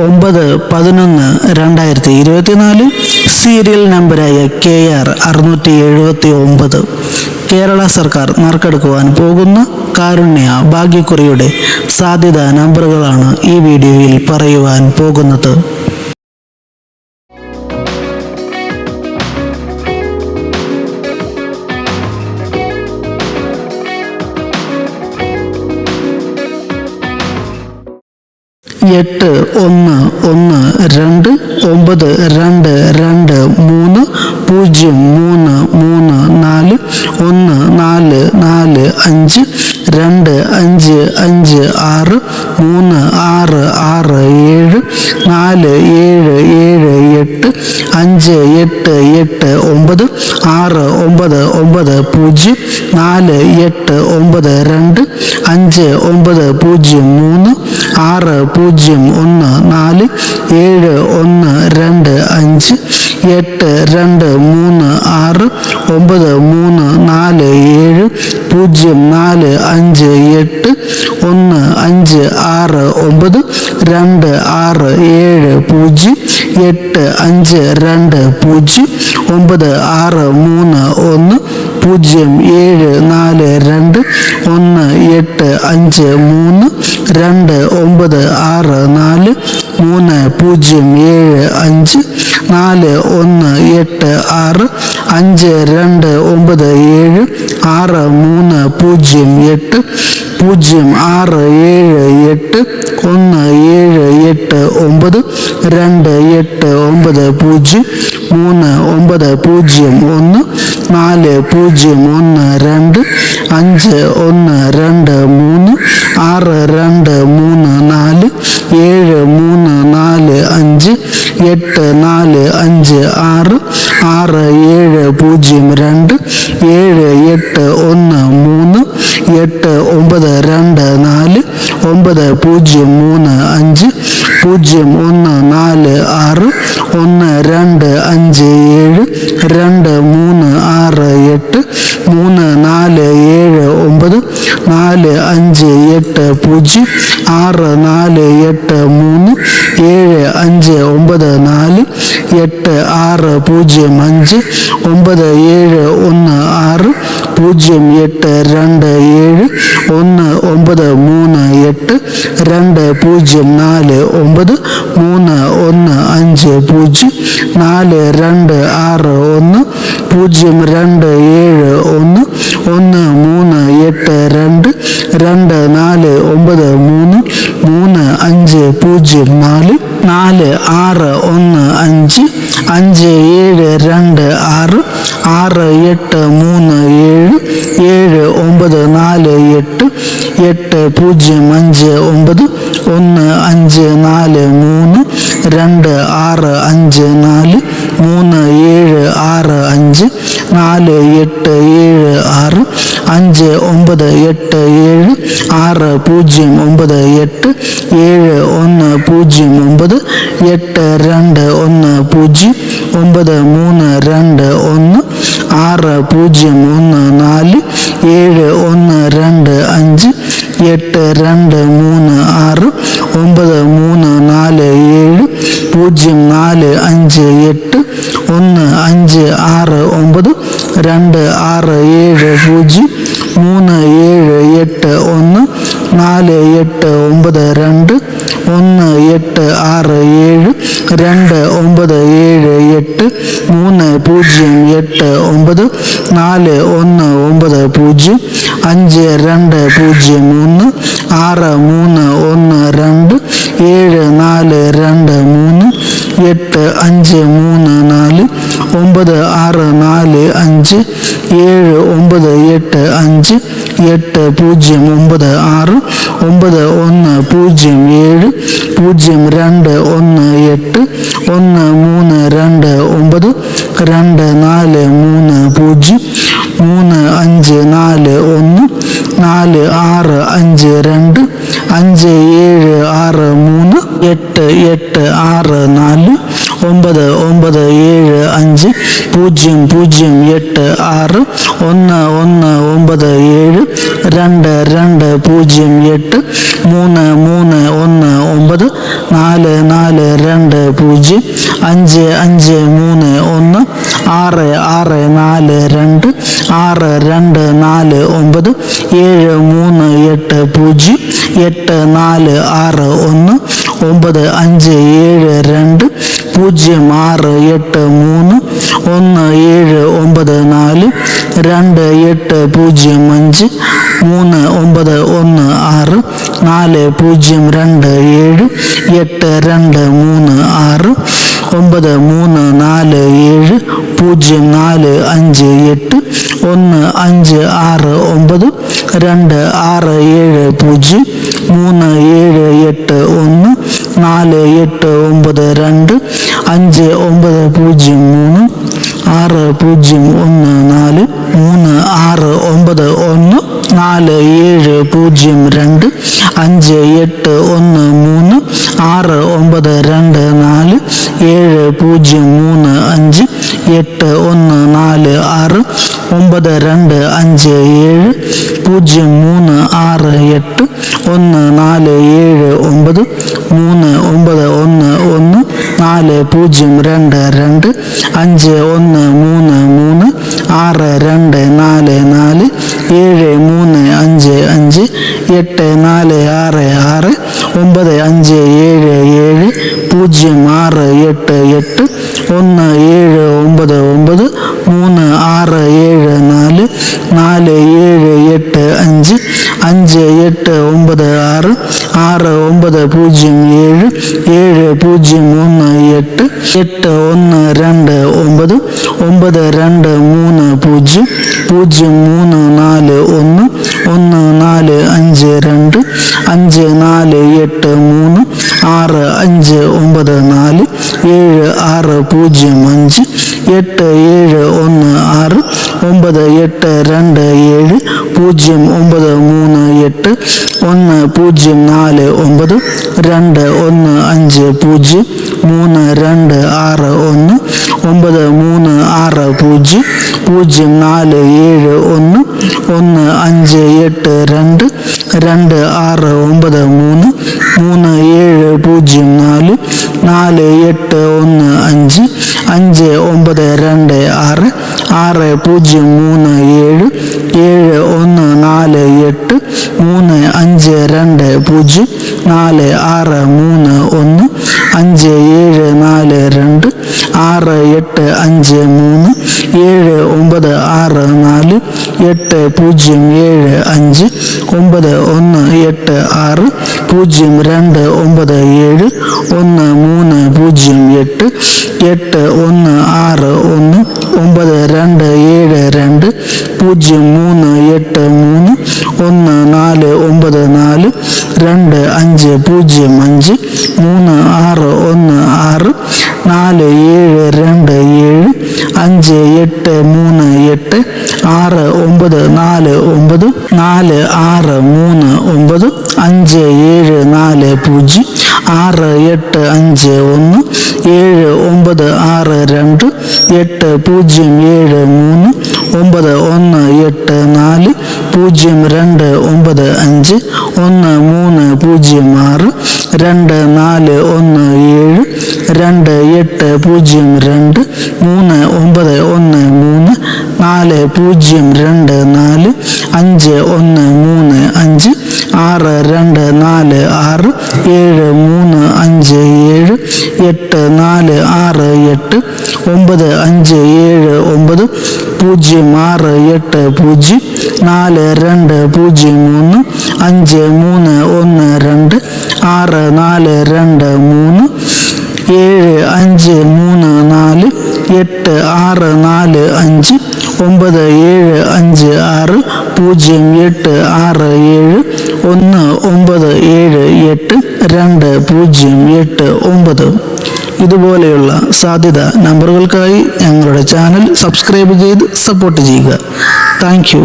ഒമ്പത് പതിനൊന്ന് രണ്ടായിരത്തി ഇരുപത്തിനാല് സീരിയൽ നമ്പറായ കെ ആർ അറുന്നൂറ്റി എഴുപത്തി ഒമ്പത്. കേരള സർക്കാർ നറുക്കെടുക്കുവാൻ പോകുന്ന കാരുണ്യ ഭാഗ്യക്കുറിയുടെ സാധ്യത നമ്പറുകളാണ് ഈ വീഡിയോയിൽ പറയുവാൻ പോകുന്നത്. എട്ട് ഒന്ന് ഒന്ന് രണ്ട് ഒമ്പത് രണ്ട് രണ്ട് മൂന്ന് പൂജ്യം മൂന്ന് മൂന്ന് നാല് ഒന്ന് നാല് നാല് അഞ്ച് രണ്ട് അഞ്ച് അഞ്ച് ആറ് മൂന്ന് ആറ് ആറ് ഏഴ് നാല് ഏഴ് ഏഴ് എട്ട് അഞ്ച് എട്ട് എട്ട് ഒമ്പത് ആറ് ഒമ്പത് ഒമ്പത് പൂജ്യം നാല് എട്ട് ഒമ്പത് രണ്ട് അഞ്ച് ഒമ്പത് പൂജ്യം മൂന്ന് ആറ് പൂജ്യം ഒന്ന് നാല് ഏഴ് ഒന്ന് രണ്ട് അഞ്ച് എട്ട് രണ്ട് മൂന്ന് ആറ് ഒമ്പത് മൂന്ന് നാല് ഏഴ് പൂജ്യം നാല് അഞ്ച് എട്ട് ഒന്ന് അഞ്ച് ആറ് ഒമ്പത് രണ്ട് ആറ് ഏഴ് പൂജ്യം എട്ട് അഞ്ച് രണ്ട് പൂജ്യം ഒമ്പത് ആറ് മൂന്ന് ഒന്ന് പൂജ്യം ഏഴ് നാല് രണ്ട് ഒന്ന് എട്ട് അഞ്ച് മൂന്ന് രണ്ട് ഒമ്പത് ആറ് നാല് മൂന്ന് പൂജ്യം ഏഴ് അഞ്ച് നാല് ഒന്ന് എട്ട് ആറ് അഞ്ച് രണ്ട് ഒമ്പത് ഏഴ് ആറ് മൂന്ന് പൂജ്യം എട്ട് പൂജ്യം ആറ് ഏഴ് എട്ട് ഒന്ന് ഏഴ് എട്ട് ഒമ്പത് രണ്ട് എട്ട് ഒമ്പത് പൂജ്യം മൂന്ന് ഒമ്പത് പൂജ്യം ഒന്ന് നാല് പൂജ്യം ഒന്ന് രണ്ട് അഞ്ച് ഒന്ന് രണ്ട് മൂന്ന് ആറ് രണ്ട് മൂന്ന് നാല് ഏഴ് മൂന്ന് നാല് അഞ്ച് എട്ട് നാല് അഞ്ച് ആറ് ആറ് ഏഴ് പൂജ്യം രണ്ട് ഏഴ് എട്ട് ഒന്ന് മൂന്ന് എട്ട് ഒമ്പത് രണ്ട് നാല് ഒമ്പത് പൂജ്യം മൂന്ന് അഞ്ച് പൂജ്യം ഒന്ന് നാല് ആറ് ഒന്ന് രണ്ട് അഞ്ച് ഏഴ് രണ്ട് മൂന്ന് ആറ് എട്ട് മൂന്ന് നാല് ഏഴ് ഒമ്പത് നാല് അഞ്ച് എട്ട് പൂജ്യം ആറ് നാല് എട്ട് മൂന്ന് ഏഴ് അഞ്ച് ഒമ്പത് നാല് എട്ട് ആറ് പൂജ്യം അഞ്ച് ഒമ്പത് ഏഴ് ഒന്ന് ആറ് പൂജ്യം എട്ട് രണ്ട് ഏഴ് ഒന്ന് ഒമ്പത് മൂന്ന് എട്ട് രണ്ട് പൂജ്യം നാല് ഒമ്പത് മൂന്ന് ഒന്ന് അഞ്ച് പൂജ്യം നാല് രണ്ട് ആറ് ഒന്ന് പൂജ്യം രണ്ട് ഏഴ് ഒന്ന് ഒന്ന് മൂന്ന് എട്ട് രണ്ട് രണ്ട് നാല് ഒമ്പത് മൂന്ന് മൂന്ന് അഞ്ച് പൂജ്യം നാല് നാല് ആറ് ഒന്ന് അഞ്ച് അഞ്ച് ഏഴ് രണ്ട് ആറ് ആറ് എട്ട് മൂന്ന് ഏഴ് ഏഴ് ഒമ്പത് നാല് എട്ട് എട്ട് പൂജ്യം അഞ്ച് ഒമ്പത് ഒന്ന് അഞ്ച് നാല് മൂന്ന് രണ്ട് ആറ് അഞ്ച് നാല് മൂന്ന് ഏഴ് ആറ് നാല് എട്ട് ഏഴ് ആറ് അഞ്ച് ഒമ്പത് എട്ട് ഏഴ് ആറ് പൂജ്യം ഒമ്പത് എട്ട് ഏഴ് ഒന്ന് പൂജ്യം ഒമ്പത് എട്ട് രണ്ട് ഒന്ന് പൂജ്യം ഒമ്പത് മൂന്ന് രണ്ട് ഒന്ന് ആറ് പൂജ്യം ഒന്ന് നാല് ഏഴ് ഒന്ന് രണ്ട് അഞ്ച് എട്ട് രണ്ട് മൂന്ന് ആറ് ഒമ്പത് മൂന്ന് നാല് ഏഴ് പൂജ്യം നാല് അഞ്ച് എട്ട് ഒന്ന് അഞ്ച് ആറ് ഒമ്പത് രണ്ട് ആറ് ഏഴ് പൂജ്യം മൂന്ന് ഏഴ് എട്ട് ഒന്ന് നാല് എട്ട് ഒമ്പത് രണ്ട് ഒന്ന് എട്ട് ആറ് ഏഴ് രണ്ട് ഒമ്പത് ഏഴ് എട്ട് മൂന്ന് പൂജ്യം എട്ട് ഒമ്പത് നാല് ഒന്ന് ഒമ്പത് പൂജ്യം അഞ്ച് രണ്ട് പൂജ്യം ഒന്ന് ആറ് മൂന്ന് ഒന്ന് രണ്ട് ഏഴ് നാല് രണ്ട് മൂന്ന് എട്ട് അഞ്ച് മൂന്ന് നാല് ഒമ്പത് ആറ് നാല് അഞ്ച് ഏഴ് ഒമ്പത് എട്ട് അഞ്ച് എട്ട് പൂജ്യം ഒമ്പത് ആറ് ഒമ്പത് ഒന്ന് പൂജ്യം ഏഴ് പൂജ്യം രണ്ട് ഒന്ന് എട്ട് ഒന്ന് മൂന്ന് രണ്ട് ഒമ്പത് രണ്ട് നാല് മൂന്ന് പൂജ്യം മൂന്ന് അഞ്ച് നാല് ഒന്ന് നാല് ആറ് അഞ്ച് രണ്ട് അഞ്ച് ഏഴ് ആറ് മൂന്ന് എട്ട് എട്ട് ആറ് നാല് ഒമ്പത് ഒമ്പത് ഏഴ് അഞ്ച് പൂജ്യം പൂജ്യം എട്ട് ആറ് ഒന്ന് ഒന്ന് ഒമ്പത് ഏഴ് രണ്ട് രണ്ട് പൂജ്യം എട്ട് മൂന്ന് മൂന്ന് ഒന്ന് ഒമ്പത് നാല് നാല് രണ്ട് പൂജ്യം അഞ്ച് അഞ്ച് മൂന്ന് ഒന്ന് ആറ് ആറ് നാല് രണ്ട് ആറ് രണ്ട് നാല് ഒമ്പത് ഏഴ് മൂന്ന് എട്ട് പൂജ്യം എട്ട് നാല് ആറ് ഒന്ന് ഒമ്പത് അഞ്ച് ഏഴ് രണ്ട് പൂജ്യം ആറ് എട്ട് മൂന്ന് ഒന്ന് ഏഴ് ഒമ്പത് നാല് രണ്ട് എട്ട് പൂജ്യം അഞ്ച് മൂന്ന് ഒമ്പത് ഒന്ന് ആറ് നാല് പൂജ്യം രണ്ട് ഏഴ് എട്ട് രണ്ട് മൂന്ന് ആറ് ഒമ്പത് മൂന്ന് നാല് ഏഴ് പൂജ്യം നാല് അഞ്ച് എട്ട് ഒന്ന് അഞ്ച് ആറ് ഒമ്പത് രണ്ട് ആറ് ഏഴ് പൂജ്യം മൂന്ന് ഏഴ് എട്ട് ഒന്ന് നാല് എട്ട് ഒമ്പത് രണ്ട് അഞ്ച് ഒമ്പത് പൂജ്യം മൂന്ന് ആറ് പൂജ്യം ഒന്ന് നാല് മൂന്ന് ആറ് ഒമ്പത് ഒന്ന് നാല് ഏഴ് പൂജ്യം രണ്ട് അഞ്ച് എട്ട് ഒന്ന് മൂന്ന് ആറ് ഒമ്പത് രണ്ട് നാല് ഏഴ് പൂജ്യം മൂന്ന് അഞ്ച് എട്ട് ഒന്ന് നാല് ആറ് ഒമ്പത് രണ്ട് അഞ്ച് ഏഴ് പൂജ്യം മൂന്ന് ആറ് എട്ട് ഒന്ന് നാല് ഏഴ് ഒമ്പത് മൂന്ന് ഒമ്പത് ഒന്ന് ഒന്ന് നാല് പൂജ്യം രണ്ട് രണ്ട് അഞ്ച് ഒന്ന് മൂന്ന് മൂന്ന് ആറ് രണ്ട് നാല് നാല് ഏഴ് മൂന്ന് അഞ്ച് അഞ്ച് എട്ട് നാല് ആറ് ആറ് ഒമ്പത് അഞ്ച് ഏഴ് ഏഴ് പൂജ്യം ആറ് എട്ട് എട്ട് ഒന്ന് ഏഴ് ഒമ്പത് ഒമ്പത് മൂന്ന് ആറ് ഏഴ് നാല് നാല് ഏഴ് എട്ട് അഞ്ച് അഞ്ച് എട്ട് ഒമ്പത് ആറ് ആറ് ഒമ്പത് പൂജ്യം ഏഴ് ഏഴ് പൂജ്യം ഒന്ന് എട്ട് എട്ട് ഒന്ന് രണ്ട് ഒമ്പത് ഒമ്പത് രണ്ട് മൂന്ന് പൂജ്യം പൂജ്യം മൂന്ന് നാല് ഒന്ന് ഒന്ന് നാല് അഞ്ച് രണ്ട് അഞ്ച് നാല് എട്ട് മൂന്ന് ആറ് അഞ്ച് ഒമ്പത് നാല് ഏഴ് ആറ് പൂജ്യം അഞ്ച് എട്ട് ഏഴ് ഒന്ന് ആറ് ഒമ്പത് എട്ട് രണ്ട് ഏഴ് പൂജ്യം ഒമ്പത് മൂന്ന് എട്ട് ഒന്ന് പൂജ്യം നാല് ഒമ്പത് രണ്ട് ഒന്ന് അഞ്ച് പൂജ്യം മൂന്ന് രണ്ട് ആറ് ഒന്ന് ഒമ്പത് മൂന്ന് ആറ് പൂജ്യം പൂജ്യം നാല് ഏഴ് ഒന്ന് ഒന്ന് അഞ്ച് എട്ട് രണ്ട് രണ്ട് ആറ് ഒമ്പത് മൂന്ന് മൂന്ന് ഏഴ് പൂജ്യം നാല് നാല് എട്ട് ഒന്ന് അഞ്ച് അഞ്ച് ഒമ്പത് രണ്ട് ആറ് ആറ് പൂജ്യം മൂന്ന് ഏഴ് ഏഴ് ഒന്ന് നാല് എട്ട് മൂന്ന് അഞ്ച് രണ്ട് പൂജ്യം നാല് ആറ് മൂന്ന് ഒന്ന് അഞ്ച് ഏഴ് നാല് രണ്ട് ആറ് എട്ട് അഞ്ച് മൂന്ന് ഏഴ് ഒമ്പത് ആറ് നാല് എട്ട് പൂജ്യം ഏഴ് അഞ്ച് ഒമ്പത് ഒന്ന് എട്ട് ആറ് പൂജ്യം രണ്ട് ഒമ്പത് ഏഴ് ഒന്ന് മൂന്ന് പൂജ്യം എട്ട് എട്ട് ഒന്ന് ആറ് ഒന്ന് ഒമ്പത് രണ്ട് ഏഴ് രണ്ട് പൂജ്യം മൂന്ന് എട്ട് മൂന്ന് ഒന്ന് നാല് ഒമ്പത് നാല് രണ്ട് അഞ്ച് പൂജ്യം അഞ്ച് മൂന്ന് ആറ് ഒന്ന് ആറ് നാല് ഏഴ് രണ്ട് ഏഴ് അഞ്ച് എട്ട് മൂന്ന് എട്ട് ആറ് ഒമ്പത് നാല് ഒമ്പത് നാല് ആറ് മൂന്ന് ഒമ്പത് അഞ്ച് ഏഴ് നാല് പൂജ്യം ആറ് എട്ട് അഞ്ച് ഒന്ന് ഏഴ് ഒമ്പത് ആറ് രണ്ട് എട്ട് പൂജ്യം ഏഴ് മൂന്ന് ഒമ്പത് ഒന്ന് എട്ട് നാല് പൂജ്യം രണ്ട് ഒമ്പത് അഞ്ച് ഒന്ന് മൂന്ന് പൂജ്യം ആറ് രണ്ട് നാല് ഒന്ന് ഏഴ് രണ്ട് എട്ട് പൂജ്യം രണ്ട് മൂന്ന് ഒമ്പത് ഒന്ന് മൂന്ന് നാല് പൂജ്യം രണ്ട് നാല് അഞ്ച് ഒന്ന് മൂന്ന് അഞ്ച് ആറ് രണ്ട് നാല് ആറ് ഏഴ് മൂന്ന് അഞ്ച് ഏഴ് എട്ട് നാല് ആറ് എട്ട് ഒമ്പത് അഞ്ച് ഏഴ് ഒമ്പത് പൂജ്യം ആറ് എട്ട് പൂജ്യം നാല് രണ്ട് പൂജ്യം മൂന്ന് അഞ്ച് മൂന്ന് ഒന്ന് രണ്ട് ആറ് നാല് രണ്ട് മൂന്ന് ഏഴ് അഞ്ച് മൂന്ന് നാല് എട്ട് ആറ് നാല് അഞ്ച് ഒമ്പത് ഏഴ് അഞ്ച് ആറ് പൂജ്യം എട്ട് ആറ് ഏഴ് ഒന്ന് ഒമ്പത് ഏഴ് എട്ട് രണ്ട് പൂജ്യം എട്ട് ഒമ്പത്. ഇതുപോലെയുള്ള സാധ്യത നമ്പറുകൾക്കായി ഞങ്ങളുടെ ചാനൽ സബ്സ്ക്രൈബ് ചെയ്ത് സപ്പോർട്ട് ചെയ്യുക. താങ്ക്